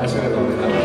Así de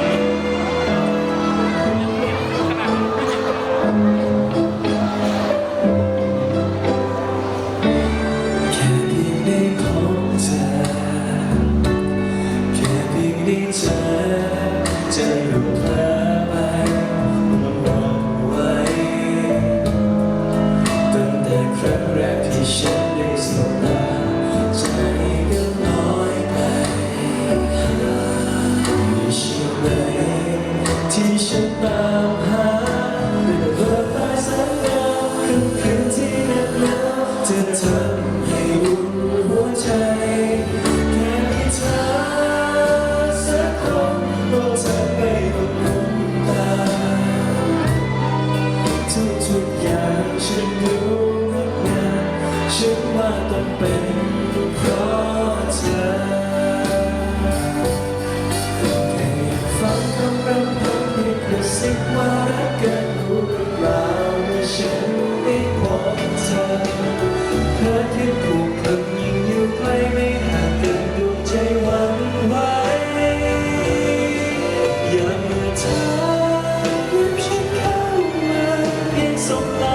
ฉันว่าต้องเป็นเพราะเธอแต่ยังฟังคำรำพันที่กระซิบว่ารักกันรู้หรือเปล่าว่าฉันได้พบเธอเธอที่ผูกพันยิ่งอยู่ใกล้ไม่ห่างกันดวงใจหวั่นไหวอย่าเมื่เธอยิ้มฉันเข้ามาเพียงสบตา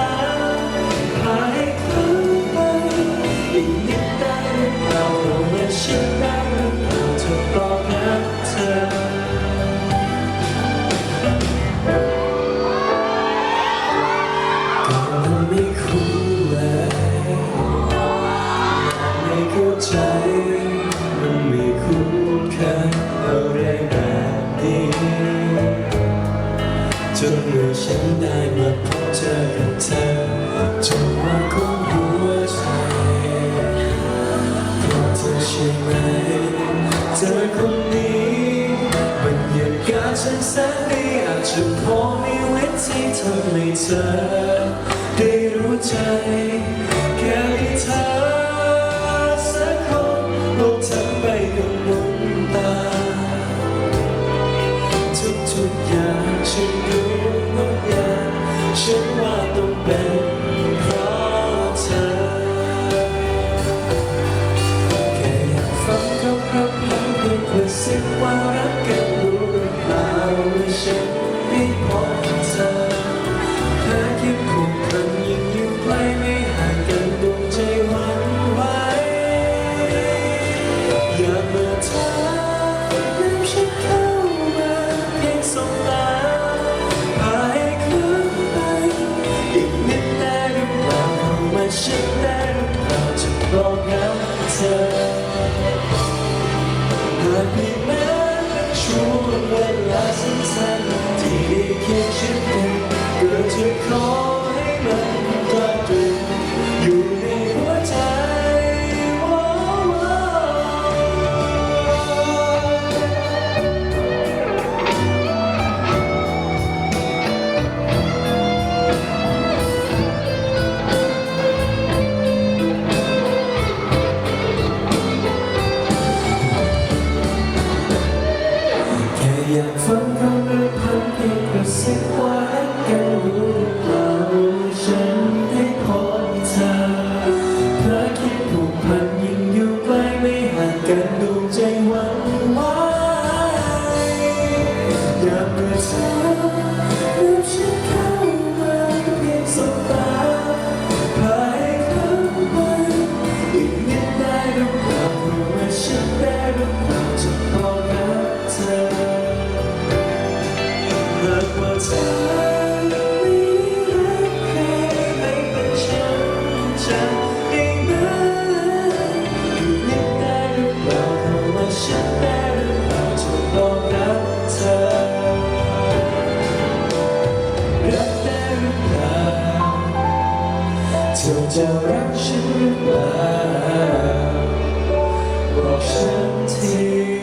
ใจมันไม่คุ้นเคยอะไรแบบนี้จนเมื่อฉันได้มาพบเจอกับเธอจนว่าของหัวใจเพราะเธอใช่ไหมเธอคนนี้บรรยากาศฉันแสนดีอาจจะพอมีวิธีทำให้เธอได้รู้ใจ ฉันว่าต้องเป็นเพราะเธอแค่อยากฟังเขาพร่ำพำเพียงกระซิบว่ารักกันรู้หรือเปล่าว่าฉันไม่พอากว่าเธอไม่รักใครให้เป็นฉันจะได้ไหมอยู่นิดได้หรือเปล่าเพราะว่าฉันได้หรือเปล่าจะบอกรักเธอรักได้หรือเปล่าเธอจะรักฉันหรือเปล่าบอกฉันที